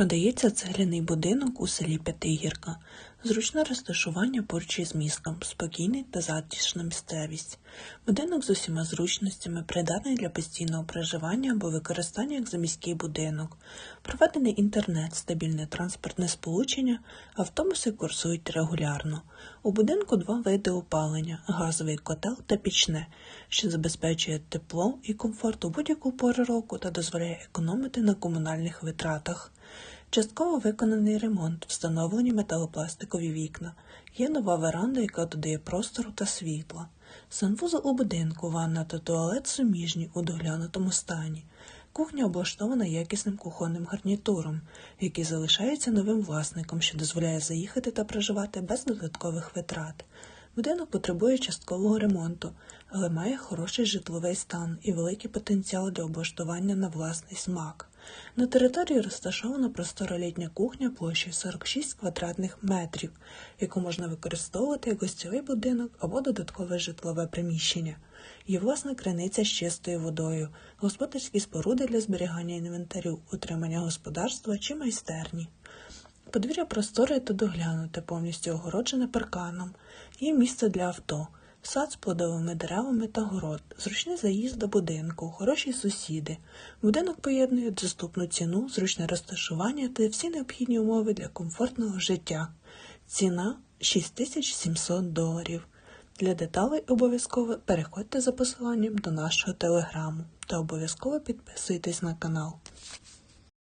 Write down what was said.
Продається цегляний будинок у селі П'ятигірка. Зручне розташування поруч із містом, спокійний та затишна місцевість. Будинок з усіма зручностями придатний для постійного проживання або використання як заміський будинок. Проведений інтернет, стабільне транспортне сполучення, автобуси курсують регулярно. У будинку два види опалення: газовий котел та пічне, що забезпечує тепло і комфорт у будь-яку пору року та дозволяє економити на комунальних витратах. Частково виконаний ремонт, встановлені металопластикові вікна. Є нова веранда, яка додає простору та світла. Санвузол у будинку, ванна та туалет суміжні у доглянутому стані. Кухня облаштована якісним кухонним гарнітуром, який залишається новим власником, що дозволяє заїхати та проживати без додаткових витрат. Будинок потребує часткового ремонту, але має хороший житловий стан і великий потенціал для облаштування на власний смак. На території розташована простора літня кухня площею 46 квадратних метрів, яку можна використовувати як гостьовий будинок або додаткове житлове приміщення. Є власна криниця з чистою водою, господарські споруди для зберігання інвентарю, утримання господарства чи майстерні. Подвір'я просторе та доглянуте, повністю огороджене парканом. Є місце для авто, сад з плодовими деревами та город, зручний заїзд до будинку, хороші сусіди. Будинок поєднує доступну ціну, зручне розташування та всі необхідні умови для комфортного життя. Ціна 6700 доларів. Для деталей обов'язково переходьте за посиланням до нашого телеграму та обов'язково підписуйтесь на канал.